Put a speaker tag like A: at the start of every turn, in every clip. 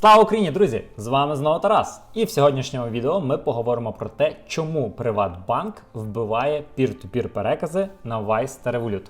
A: Слава Україні, друзі! З вами знову Тарас. І в сьогоднішньому відео ми поговоримо про те, чому Приватбанк вбиває пір-ту-пір перекази на Vice та Revolut.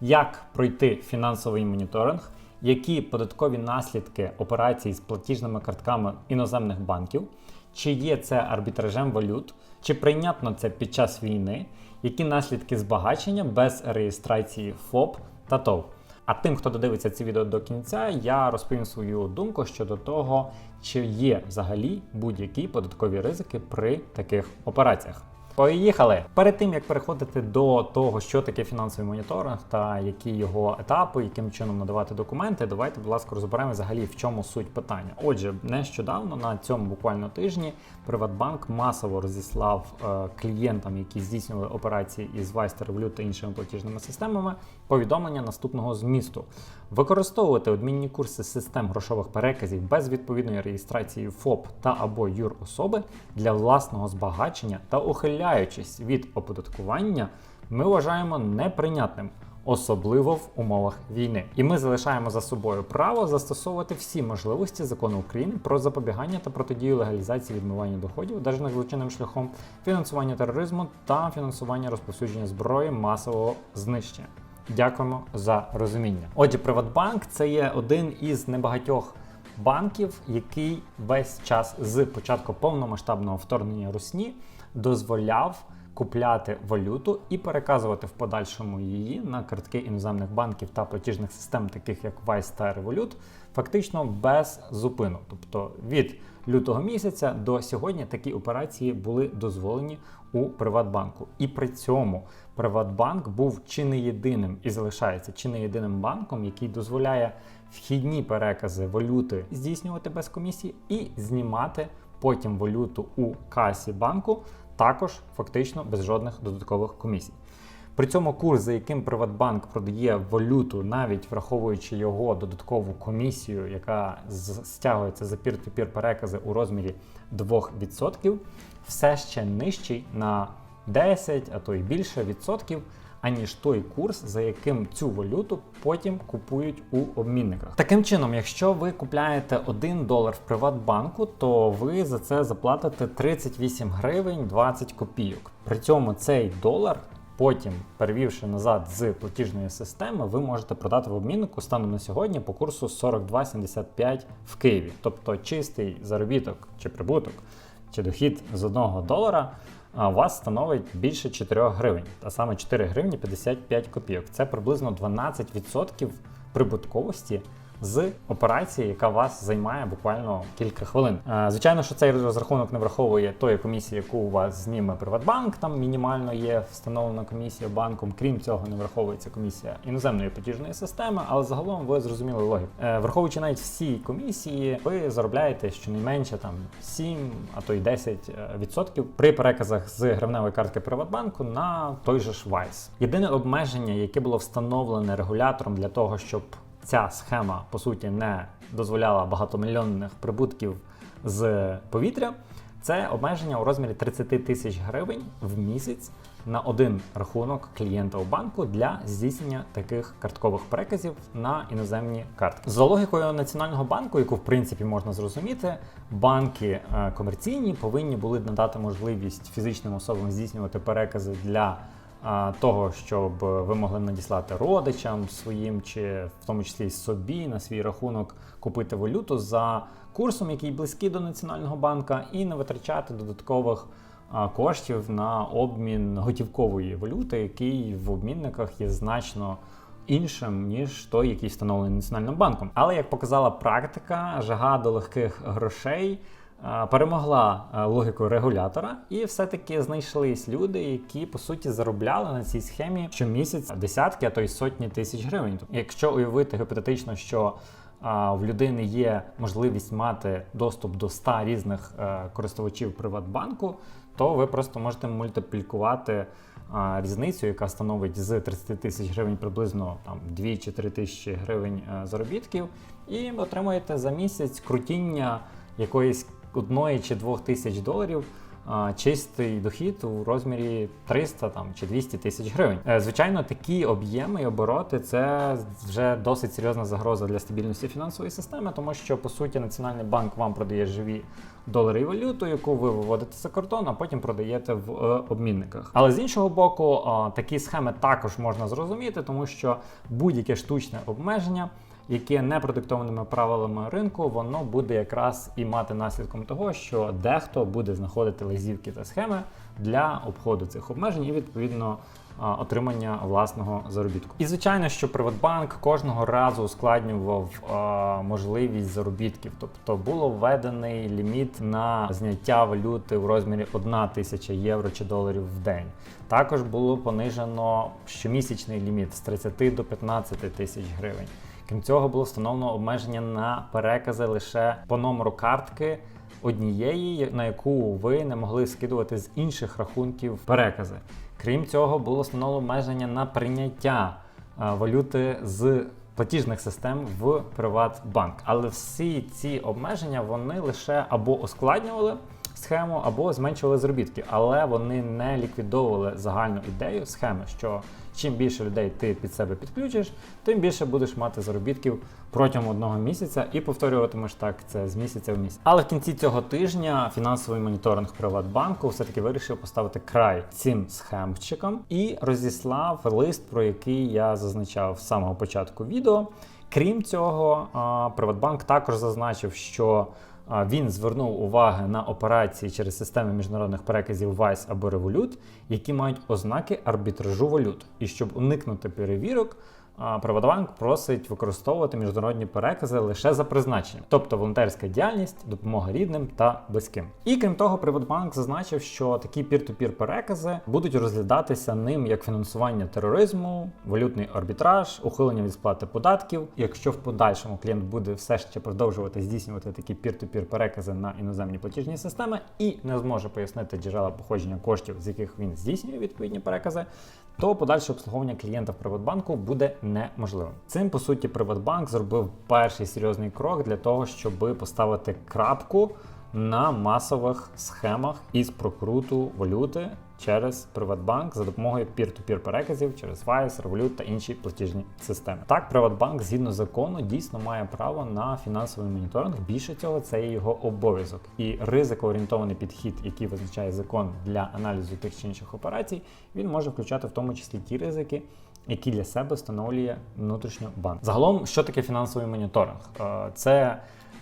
A: Як пройти фінансовий моніторинг, які податкові наслідки операцій з платіжними картками іноземних банків, чи є це арбітражем валют, чи прийнятно це під час війни, які наслідки збагачення без реєстрації ФОП та ТОВ. А тим, хто додивиться це відео до кінця, я розповім свою думку щодо того, чи є взагалі будь-які податкові ризики при таких операціях. Поїхали! Перед тим як переходити до того, що таке фінансовий моніторинг та які його етапи, яким чином надавати документи, давайте, будь ласка, розберемо взагалі в чому суть питання. Отже, нещодавно на цьому буквально тижні Приватбанк масово розіслав е, клієнтам, які здійснювали операції із та Revolut та іншими платіжними системами, повідомлення наступного змісту: використовувати обмінні курси систем грошових переказів без відповідної реєстрації ФОП та або юрособи для власного збагачення та ухиляючись від оподаткування, ми вважаємо неприйнятним. Особливо в умовах війни, і ми залишаємо за собою право застосовувати всі можливості закону України про запобігання та протидію легалізації відмивання доходів, одержаних злочинним шляхом, фінансування тероризму та фінансування розповсюдження зброї масового знищення. Дякуємо за розуміння. Отже, Приватбанк це є один із небагатьох банків, який весь час з початку повномасштабного вторгнення Русні дозволяв купляти валюту і переказувати в подальшому її на картки іноземних банків та платіжних систем, таких як Vice та Revolut, фактично без зупину. Тобто від лютого місяця до сьогодні такі операції були дозволені у Приватбанку. І при цьому Приватбанк був чи не єдиним і залишається чи не єдиним банком, який дозволяє вхідні перекази валюти здійснювати без комісії і знімати потім валюту у касі банку також фактично без жодних додаткових комісій. При цьому курс, за яким Приватбанк продає валюту, навіть враховуючи його додаткову комісію, яка стягується за пір-ту-пір перекази у розмірі 2%, все ще нижчий на 10, а то й більше відсотків, аніж той курс, за яким цю валюту потім купують у обмінниках. Таким чином, якщо ви купляєте 1 долар в Приватбанку, то ви за це заплатите 38 гривень 20 копійок. При цьому цей долар. Потім, перевівши назад з платіжної системи, ви можете продати в обміннику станом на сьогодні по курсу 42,75 в Києві. Тобто чистий заробіток чи прибуток, чи дохід з 1 долара у вас становить більше 4 гривень, а саме 4 гривні 55 копійок. Це приблизно 12% прибутковості з операції, яка вас займає буквально кілька хвилин. Е, Звичайно, що цей розрахунок не враховує тої комісії, яку у вас зніме Приватбанк. Там мінімально є встановлена комісія банком. Крім цього, не враховується комісія іноземної платіжної системи, але загалом ви зрозуміли логіку. Е, Враховуючи навіть всі комісії, ви заробляєте щонайменше там 7, а то й 10% при переказах з гривневої картки Приватбанку на той же ж Vice. Єдине обмеження, яке було встановлене регулятором для того, щоб ця схема по суті не дозволяла багатомільйонних прибутків з повітря. Це обмеження у розмірі 30 тисяч гривень в місяць на один рахунок клієнта у банку для здійснення таких карткових переказів на іноземні картки. За логікою національного банку, яку в принципі можна зрозуміти, банки е, комерційні повинні були надати можливість фізичним особам здійснювати перекази для того, щоб ви могли надіслати родичам своїм, чи в тому числі собі на свій рахунок купити валюту за курсом, який близький до національного банка, і не витрачати додаткових коштів на обмін готівкової валюти, який в обмінниках є значно. Іншим ніж той, який встановлений національним банком, але як показала практика, жага до легких грошей перемогла логіку регулятора, і все-таки знайшлись люди, які по суті заробляли на цій схемі щомісяць десятки, а то й сотні тисяч гривень. Якщо уявити гіпотетично, що в людини є можливість мати доступ до 100 різних е, користувачів Приватбанку, то ви просто можете мультиплікувати різницю, яка становить з 30 тисяч гривень приблизно там 2 чи 3 тисячі гривень е, заробітків, і отримуєте за місяць крутіння якоїсь одної чи двох тисяч доларів чистий дохід у розмірі 300 там чи 200 тисяч гривень. Е, Звичайно, такі об'єми і обороти це вже досить серйозна загроза для стабільності фінансової системи, тому що по суті Національний банк вам продає живі долари і валюту, яку ви виводите за кордон, а потім продаєте в е, обмінниках. Але з іншого боку, такі схеми також можна зрозуміти, тому що будь-яке штучне обмеження яке не продиктованими правилами ринку, воно буде якраз і мати наслідком того, що дехто буде знаходити лазівки та схеми для обходу цих обмежень і відповідно отримання власного заробітку. І звичайно, що Приватбанк кожного разу ускладнював а, можливість заробітків, тобто було введений ліміт на зняття валюти у розмірі 1 тисяча євро чи доларів в день. Також було понижено щомісячний ліміт з 30 до 15 тисяч гривень. Крім цього, було встановлено обмеження на перекази лише по номеру картки однієї, на яку ви не могли скидувати з інших рахунків перекази. Крім цього, було встановлено обмеження на прийняття е, валюти з платіжних систем в Приватбанк. Але всі ці обмеження вони лише або ускладнювали схему, або зменшували заробітки, але вони не ліквідовували загальну ідею схеми, що чим більше людей ти під себе підключиш, тим більше будеш мати заробітків протягом одного місяця і повторюватимеш так це з місяця в місяць. Але в кінці цього тижня фінансовий моніторинг Приватбанку все-таки вирішив поставити край цим схемчикам і розіслав лист, про який я зазначав з самого початку відео. Крім цього, Приватбанк також зазначив, що він звернув увагу на операції через системи міжнародних переказів Vice або Revolut, які мають ознаки арбітражу валют. І щоб уникнути перевірок, Приватбанк просить використовувати міжнародні перекази лише за призначенням, тобто волонтерська діяльність, допомога рідним та близьким. І крім того, Приватбанк зазначив, що такі пір-ту-пір перекази будуть розглядатися ним як фінансування тероризму, валютний арбітраж, ухилення від сплати податків. Якщо в подальшому клієнт буде все ще продовжувати здійснювати такі пір-ту-пір перекази на іноземні платіжні системи і не зможе пояснити джерела походження коштів, з яких він здійснює відповідні перекази, то подальше обслуговування клієнта в Приватбанку буде неможливим. Цим по суті Приватбанк зробив перший серйозний крок для того, щоб поставити крапку на масових схемах із прокруту валюти через Приватбанк за допомогою пір-ту-пір переказів через Wise, Revolut та інші платіжні системи. Так, Приватбанк згідно закону дійсно має право на фінансовий моніторинг. Більше цього, це є його обов'язок. І ризикоорієнтований підхід, який визначає закон для аналізу тих чи інших операцій, він може включати в тому числі ті ризики. Які для себе встановлює внутрішньо банк. Загалом, що таке фінансовий моніторинг? Е, Це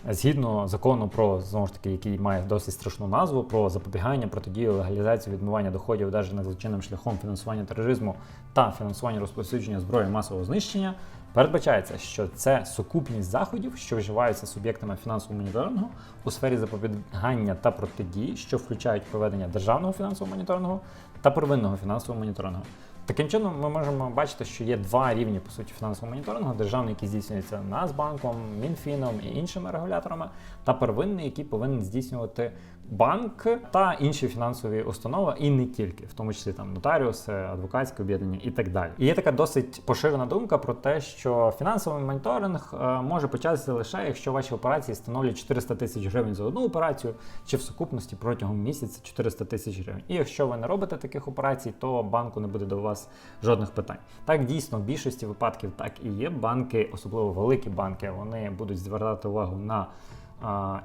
A: згідно закону про знову ж таки, який має досить страшну назву про запобігання, протидію, легалізацію відмивання доходів, одержаних злочинним шляхом фінансування тероризму та фінансування розповсюдження зброї масового знищення. Передбачається, що це сукупність заходів, що вживаються суб'єктами фінансового моніторингу у сфері запобігання та протидії, що включають проведення державного фінансового моніторингу та первинного фінансового моніторингу. Таким чином, ми можемо бачити, що є два рівні по суті фінансового моніторингу: державний, який здійснюється Нацбанком, Мінфіном і іншими регуляторами, та первинний, який повинен здійснювати банк та інші фінансові установи, і не тільки, в тому числі там нотаріуси, адвокатське об'єднання і так далі. І є така досить поширена думка про те, що фінансовий моніторинг е, може початися лише якщо ваші операції становлять 400 тисяч гривень за одну операцію, чи в сукупності протягом місяця 400 тисяч гривень. І якщо ви не робите таких операцій, то банку не буде до вас жодних питань. Так дійсно в більшості випадків так і є. Банки, особливо великі банки, вони будуть звертати увагу на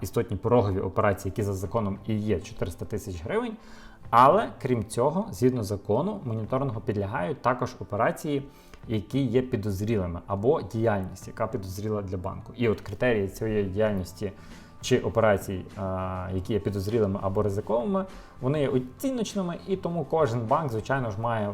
A: істотні порогові операції, які за законом і є 400 тисяч гривень. Але крім цього, згідно закону, моніторингу підлягають також операції, які є підозрілими, або діяльність, яка підозріла для банку. І от критерії цієї діяльності чи операцій, які є підозрілими або ризиковими, вони є оціночними, і тому кожен банк, звичайно ж, має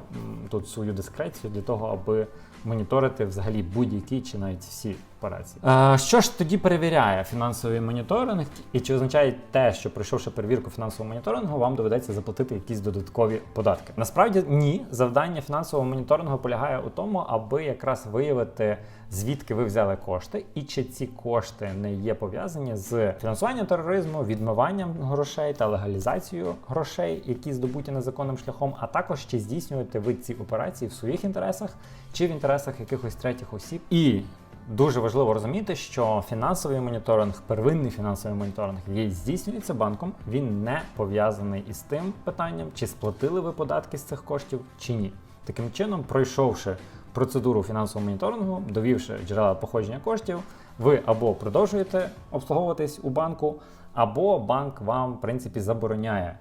A: тут свою дискрецію для того, аби моніторити взагалі будь-які чи навіть всі операції. Е, що ж тоді перевіряє фінансовий моніторинг, і чи означає те, що пройшовши перевірку фінансового моніторингу, вам доведеться заплатити якісь додаткові податки? Насправді ні, завдання фінансового моніторингу полягає у тому, аби якраз виявити, звідки ви взяли кошти, і чи ці кошти не є пов'язані з фінансуванням тероризму, відмиванням грошей та легалізацією грошей, які здобуті незаконним шляхом, а також чи здійснюєте ви ці операції в своїх інтересах чи в інтересах якихось третіх осіб. І дуже важливо розуміти, що фінансовий моніторинг, первинний фінансовий моніторинг, який здійснюється банком, він не пов'язаний із тим питанням, чи сплатили ви податки з цих коштів чи ні. Таким чином, пройшовши процедуру фінансового моніторингу, довівши джерела походження коштів, ви або продовжуєте обслуговуватись у банку, або банк вам в принципі забороняє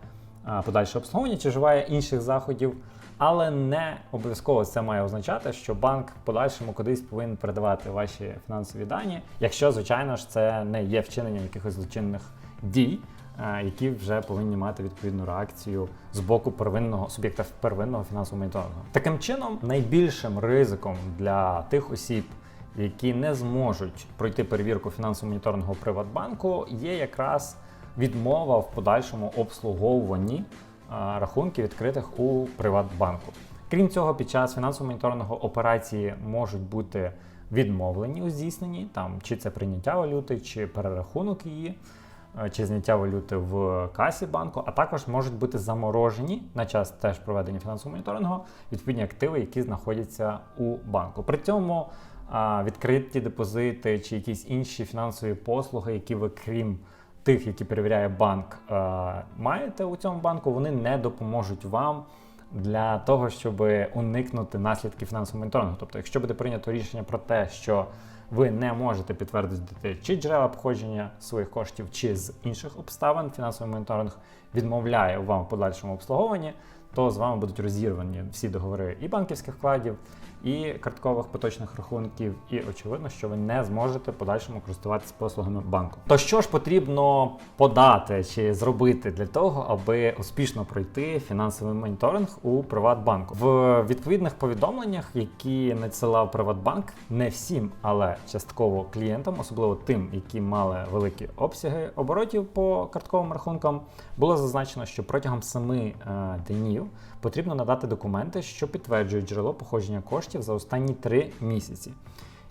A: подальше обслуговування чи вживає інших заходів. Але не обов'язково це має означати, що банк в подальшому кудись повинен передавати ваші фінансові дані, якщо, звичайно ж, це не є вчиненням якихось злочинних дій, е, які вже повинні мати відповідну реакцію з боку первинного суб'єкта первинного фінансового моніторингу. Таким чином, найбільшим ризиком для тих осіб, які не зможуть пройти перевірку фінансового моніторингу Приватбанку, є якраз відмова в подальшому обслуговуванні а, рахунків відкритих у Приватбанку. Крім цього, під час фінансового моніторингу операції можуть бути відмовлені у здійсненні, там чи це прийняття валюти, чи перерахунок її, е, чи зняття валюти в касі банку, а також можуть бути заморожені на час теж проведення фінансового моніторингу відповідні активи, які знаходяться у банку. При цьому відкриті депозити чи якісь інші фінансові послуги, які ви крім тих, які перевіряє банк, е, маєте у цьому банку, вони не допоможуть вам для того, щоб уникнути наслідків фінансового моніторингу. Тобто, якщо буде прийнято рішення про те, що ви не можете підтвердити чи джерела походження своїх коштів, чи з інших обставин фінансовий моніторинг відмовляє вам в подальшому обслуговуванні, то з вами будуть розірвані всі договори і банківських вкладів, і карткових поточних рахунків, і очевидно, що ви не зможете подальшому користуватися послугами банку. То що ж потрібно подати чи зробити для того, аби успішно пройти фінансовий моніторинг у Приватбанку? В відповідних повідомленнях, які надсилав Приватбанк, не всім, але частково клієнтам, особливо тим, які мали великі обсяги оборотів по картковим рахункам, було зазначено, що протягом семи е, днів потрібно надати документи, що підтверджують джерело походження коштів за останні три місяці.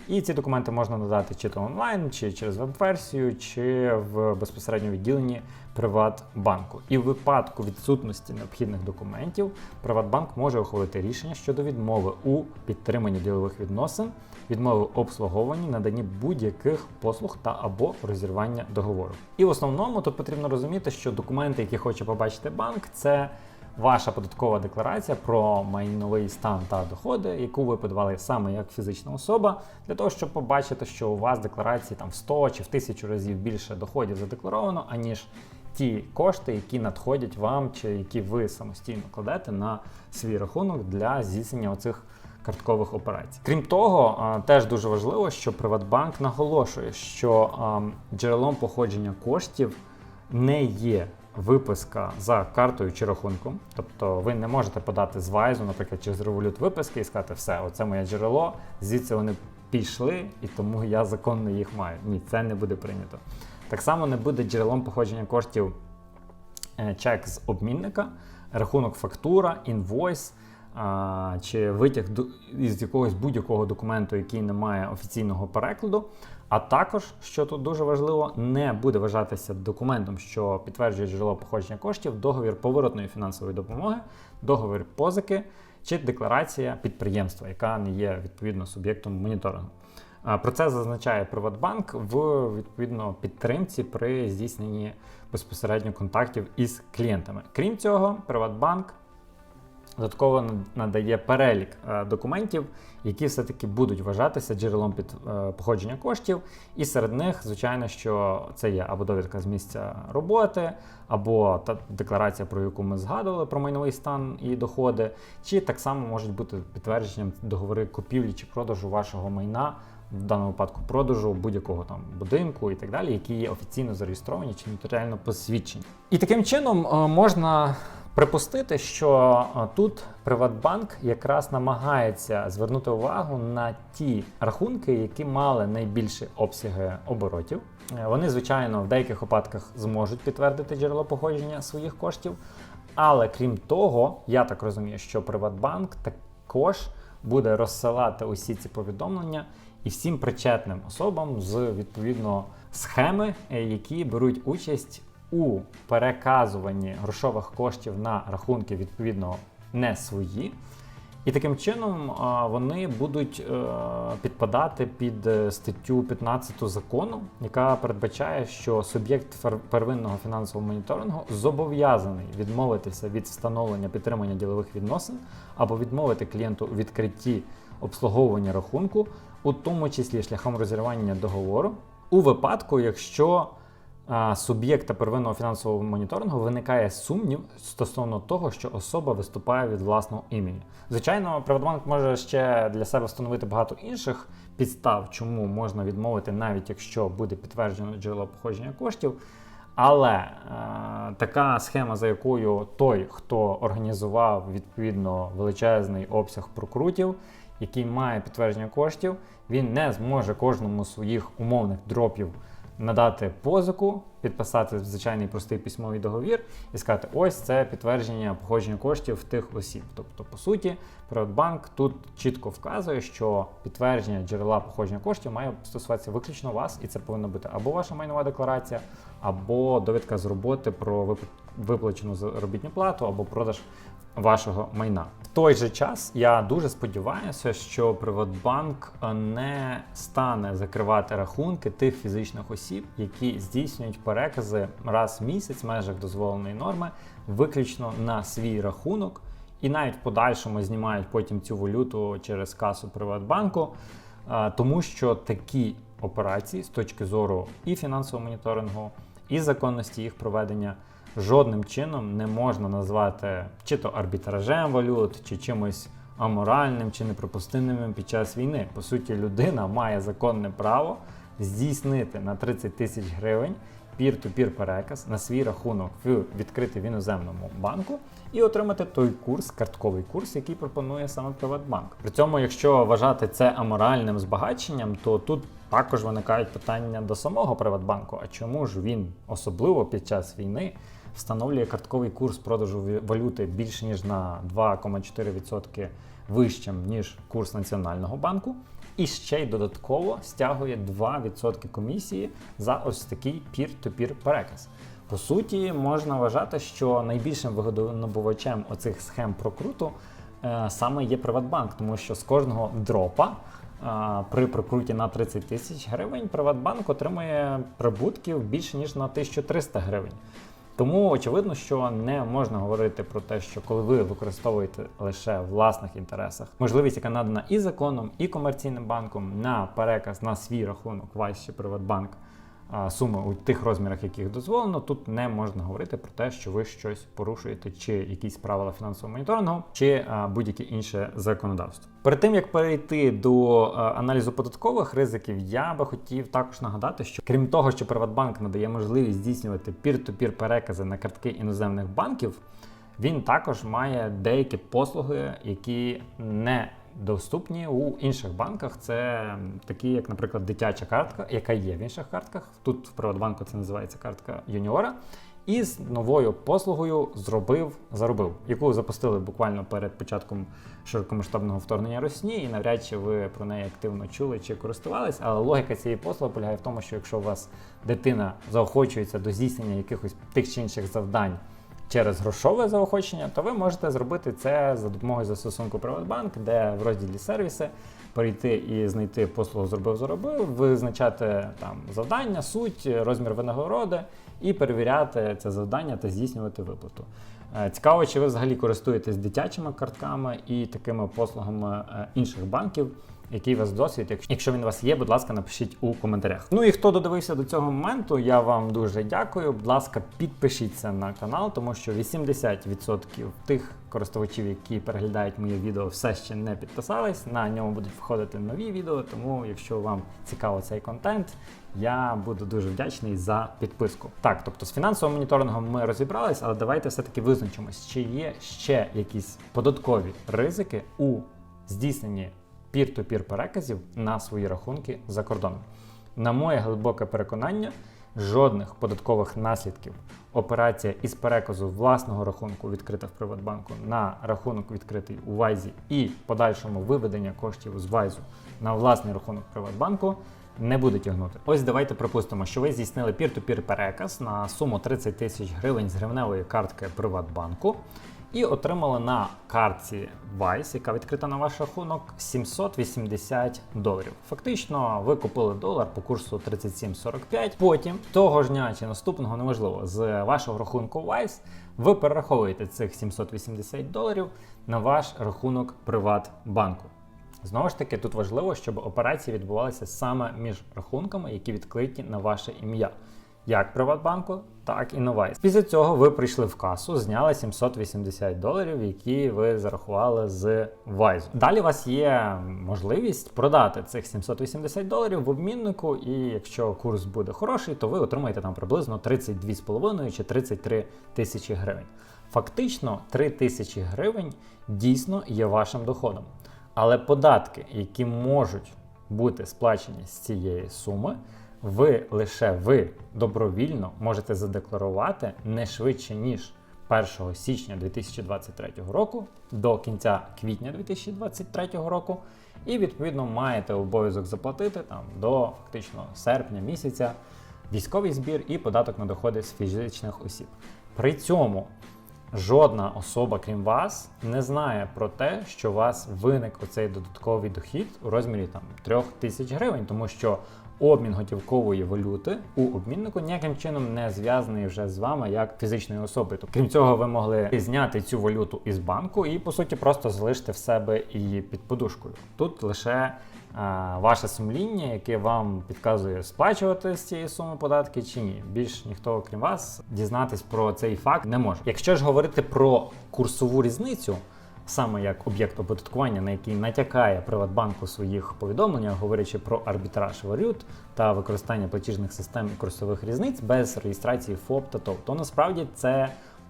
A: І ці документи можна надати чи то онлайн, чи через веб-версію, чи в безпосередньо відділенні Приватбанку. І в випадку відсутності необхідних документів Приватбанк може ухвалити рішення щодо відмови у підтриманні ділових відносин, відмови обслуговуванні, наданні будь-яких послуг та або розірвання договору. І в основному тут потрібно розуміти, що документи, які хоче побачити банк, це ваша податкова декларація про майновий стан та доходи, яку ви подавали саме як фізична особа, для того, щоб побачити, що у вас декларації там в 100 чи в 1000 разів більше доходів задекларовано, аніж ті кошти, які надходять вам, чи які ви самостійно кладете на свій рахунок для здійснення оцих карткових операцій. Крім того, теж дуже важливо, що Приватбанк наголошує, що джерелом походження коштів не є виписка за картою чи рахунком. Тобто ви не можете подати з Вайзу, наприклад, через револют виписки і сказати, все, оце моє джерело, звідси вони пішли, і тому я законно їх маю. Ні, це не буде прийнято. Так само не буде джерелом походження коштів е, чек з обмінника, рахунок фактура, інвойс. Чи витяг ду- із якогось будь-якого документу, який не має офіційного перекладу, а також, що тут дуже важливо, не буде вважатися документом, що підтверджує джерело походження коштів, договір поворотної фінансової допомоги, договір позики чи декларація підприємства, яка не є відповідно суб'єктом моніторингу. Про це зазначає Приватбанк в відповідно підтримці при здійсненні безпосередньо контактів із клієнтами. Крім цього, Приватбанк додатково надає перелік е, документів, які все-таки будуть вважатися джерелом під е, походження коштів. І серед них, звичайно, що це є або довідка з місця роботи, або та декларація, про яку ми згадували, про майновий стан і доходи, чи так само можуть бути підтвердженням договори купівлі чи продажу вашого майна. В даному випадку продажу будь-якого там будинку і так далі, які є офіційно зареєстровані чи нотаріально посвідчені. І таким чином е, можна припустити, що е, тут Приватбанк якраз намагається звернути увагу на ті рахунки, які мали найбільші обсяги оборотів. Е, Вони, звичайно, в деяких випадках зможуть підтвердити джерело походження своїх коштів. Але крім того, я так розумію, що Приватбанк також буде розсилати усі ці повідомлення і всім причетним особам з відповідно схеми, е, які беруть участь у переказуванні грошових коштів на рахунки відповідно не свої. І таким чином вони будуть е, підпадати під е, статтю 15 закону, яка передбачає, що суб'єкт первинного фінансового моніторингу зобов'язаний відмовитися від встановлення підтримання ділових відносин або відмовити клієнту у відкритті обслуговування рахунку, у тому числі шляхом розірвання договору, у випадку, якщо суб'єкта первинного фінансового моніторингу виникає сумнів стосовно того, що особа виступає від власного імені. Звичайно, Приватбанк може ще для себе встановити багато інших підстав, чому можна відмовити, навіть якщо буде підтверджено джерело походження коштів. Але е, така схема, за якою той, хто організував відповідно величезний обсяг прокрутів, який має підтвердження коштів, він не зможе кожному своїх умовних дропів надати позику, підписати звичайний простий письмовий договір і сказати: ось це підтвердження походження коштів тих осіб. Тобто, по суті, Приватбанк тут чітко вказує, що підтвердження джерела походження коштів має стосуватися виключно вас, і це повинна бути або ваша майнова декларація, або довідка з роботи про вип- виплачену заробітну плату, або продаж вашого майна. Той же час я дуже сподіваюся, що Приватбанк е, не стане закривати рахунки тих фізичних осіб, які здійснюють перекази раз в місяць в межах дозволеної норми, виключно на свій рахунок, і навіть в подальшому знімають потім цю валюту через касу Приватбанку, е, тому що такі операції з точки зору і фінансового моніторингу, і законності їх проведення жодним чином не можна назвати чи то арбітражем валют, чи чимось аморальним чи неприпустимим під час війни. По суті, людина має законне право здійснити на 30 тисяч гривень пір-ту-пір переказ на свій рахунок в відкритий в іноземному банку і отримати той курс, картковий курс, який пропонує саме Приватбанк. При цьому, якщо вважати це аморальним збагаченням, то тут також виникають питання до самого Приватбанку. А чому ж він особливо під час війни встановлює картковий курс продажу валюти більше ніж на 2,4% вищим ніж курс Національного банку? І ще й додатково стягує 2% комісії за ось такий пір-то-пір переказ. По суті, можна вважати, що найбільшим вигодонабувачем оцих схем прокруту е, саме є Приватбанк, тому що з кожного дропа е, при прокруті на 30 тисяч гривень Приватбанк отримує прибутків більше ніж на 1300 гривень. Тому очевидно, що не можна говорити про те, що коли ви використовуєте лише в власних інтересах можливість, яка надана і законом, і комерційним банком на переказ на свій рахунок ваш чи Приватбанк суми у тих розмірах, яких дозволено, тут не можна говорити про те, що ви щось порушуєте, чи якісь правила фінансового моніторингу, чи будь-яке інше законодавство. Перед тим як перейти до аналізу податкових ризиків, я би хотів також нагадати, що крім того, що Приватбанк надає можливість здійснювати пір-то-пір перекази на картки іноземних банків, він також має деякі послуги, які не доступні у інших банках. Це такі, як, наприклад, дитяча картка, яка є в інших картках. Тут в Приватбанку це називається картка юніора. І з новою послугою зробив, заробив, яку запустили буквально перед початком широкомасштабного вторгнення Росії, і навряд чи ви про неї активно чули чи користувались. Але логіка цієї послуги полягає в тому, що якщо у вас дитина заохочується до здійснення якихось тих чи інших завдань через грошове заохочення, то ви можете зробити це за допомогою застосунку Приватбанк, де в розділі сервіси перейти і знайти послугу зробив заробив, визначати там завдання, суть, розмір винагороди і перевіряти це завдання та здійснювати виплату. Е, Цікаво, чи ви взагалі користуєтесь дитячими картками і такими послугами е, інших банків. Який у вас досвід? Якщо- він у вас є, будь ласка, напишіть у коментарях. Ну і хто додивився до цього моменту, я вам дуже дякую. Будь ласка, підпишіться на канал, тому що 80% тих користувачів, які переглядають моє відео, все ще не підписались. На ньому будуть виходити нові відео. Тому, якщо вам цікаво цей контент, я буду дуже вдячний за підписку. Так, тобто з фінансовим моніторингом ми розібрались, але давайте все-таки визначимось, чи є ще якісь податкові ризики у здійсненні пір-то-пір переказів на свої рахунки за кордоном. На моє глибоке переконання, жодних податкових наслідків операція із переказу власного рахунку, відкрита в Приватбанку, на рахунок відкритий у Вайзі і подальшому виведення коштів з Вайзу на власний рахунок Приватбанку не буде тягнути. Ось давайте припустимо, що ви здійснили пір-то-пір переказ на суму 30 тисяч гривень з гривневої картки Приватбанку. І отримали на картці Vice, яка відкрита на ваш рахунок, 780 доларів. Фактично, ви купили долар по курсу 37,45. Потім того ж дня чи наступного, неважливо, з вашого рахунку Vice ви перераховуєте цих 780 доларів на ваш рахунок Приватбанку. Знову ж таки, тут важливо, щоб операції відбувалися саме між рахунками, які відкриті на ваше ім'я. Як Приватбанку, так і на Вайс. Після цього ви прийшли в касу, зняли 780 доларів, які ви зарахували з Вайзу. Далі у вас є можливість продати цих 780 доларів в обміннику, і якщо курс буде хороший, то ви отримаєте там приблизно 32,5 чи 33 тисячі гривень. Фактично, 3 тисячі гривень дійсно є вашим доходом. Але податки, які можуть бути сплачені з цієї суми, ви лише ви добровільно можете задекларувати не швидше ніж 1 січня 2023 року до кінця квітня 2023 року, і відповідно маєте обов'язок заплатити там до фактично серпня місяця військовий збір і податок на доходи з фізичних осіб. При цьому жодна особа, крім вас, не знає про те, що у вас виник оцей додатковий дохід у розмірі там 3 тисяч гривень, тому що обмін готівкової валюти у обміннику ніяким чином не зв'язаний вже з вами як фізичною особою. Тобто, крім цього, ви могли зняти цю валюту із банку і по суті просто залишити в себе її під подушкою. Тут лише а, ваше сумління, яке вам підказує сплачувати з цієї суми податки чи ні. Більш ніхто, крім вас, дізнатись про цей факт не може. Якщо ж говорити про курсову різницю. Саме як об'єкт оподаткування, на який натякає Приватбанк у своїх повідомленнях, говорячи про арбітраж валют та використання платіжних систем і курсових різниць без реєстрації ФОП та ТОВ, то насправді це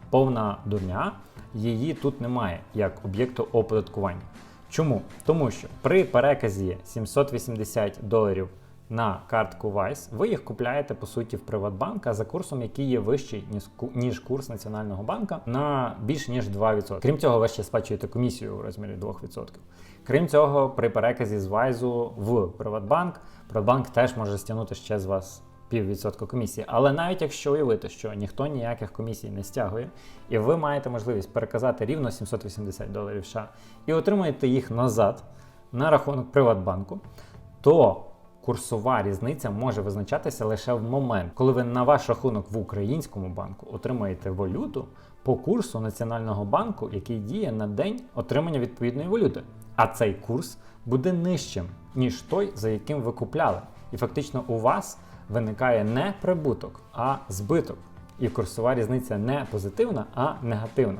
A: повна дурня, її тут немає як об'єкту оподаткування. Чому? Тому що при переказі 780 доларів на картку Vice ви їх купляєте по суті в Приватбанка за курсом, який є вищий ніж курс Національного банка на більше ніж 2%. Крім цього, ви ще сплачуєте комісію у розмірі 2%. Крім цього, при переказі з Вайзу в Приватбанк, Приватбанк теж може стягнути ще з вас піввідсотка комісії. Але навіть якщо уявити, що ніхто ніяких комісій не стягує, і ви маєте можливість переказати рівно 780 доларів США і отримаєте їх назад на рахунок Приватбанку, то курсова різниця може визначатися лише в момент, коли ви на ваш рахунок в українському банку отримаєте валюту по курсу Національного банку, який діє на день отримання відповідної валюти. А цей курс буде нижчим, ніж той, за яким ви купляли. І фактично у вас виникає не прибуток, а збиток. І курсова різниця не позитивна, а негативна.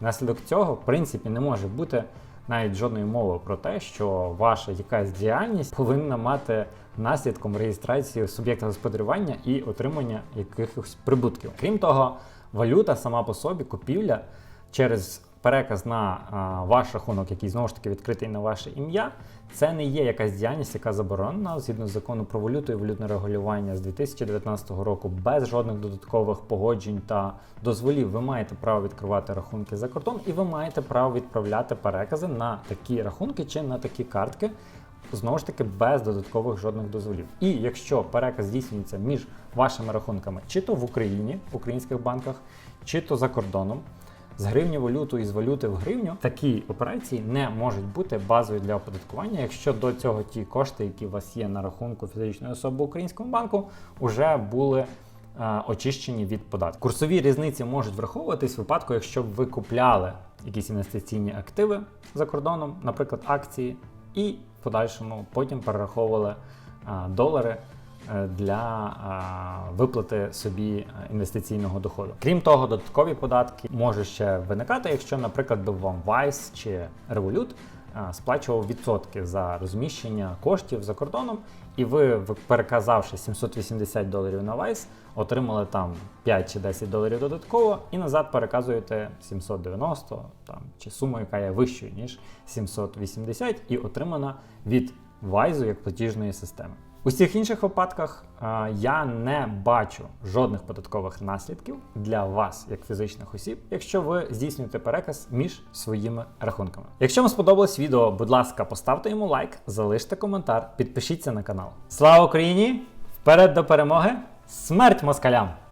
A: Внаслідок цього, в принципі, не може бути навіть жодної мови про те, що ваша якась діяльність повинна мати наслідком реєстрацію суб'єкта господарювання і отримання якихось прибутків. Крім того, валюта сама по собі, купівля через переказ на а, ваш рахунок, який знову ж таки відкритий на ваше ім'я, це не є якась діяльність, яка заборонена згідно закону про валюту і валютне регулювання з 2019 року, без жодних додаткових погоджень та дозволів. Ви маєте право відкривати рахунки за кордон, і ви маєте право відправляти перекази на такі рахунки чи на такі картки. Знову ж таки, без додаткових жодних дозволів. І якщо переказ здійснюється між вашими рахунками, чи то в Україні, в українських банках, чи то за кордоном, з гривні валюту і з валюти в гривню, такі операції не можуть бути базою для оподаткування, якщо до цього ті кошти, які у вас є на рахунку фізичної особи українському банку, вже були е, очищені від податків. Курсові різниці можуть враховуватись в випадку, якщо ви купляли якісь інвестиційні активи за кордоном, наприклад, акції, і в подальшому потім перераховували е, долари е, для е, виплати собі інвестиційного доходу. Крім того, додаткові податки можуть ще виникати, якщо, наприклад, би вам Vice чи Revolut сплачував відсотки за розміщення коштів за кордоном, і ви, переказавши 780 доларів на Vice, отримали там 5 чи 10 доларів додатково, і назад переказуєте 790 там, чи суму, яка є вищою, ніж 780, і отримана від Вайзу як платіжної системи. У всіх інших випадках я не бачу жодних податкових наслідків для вас, як фізичних осіб, якщо ви здійснюєте переказ між своїми рахунками. Якщо вам сподобалось відео, будь ласка, поставте йому лайк, залиште коментар, підпишіться на канал. Слава Україні! Вперед до перемоги! Смерть москалям!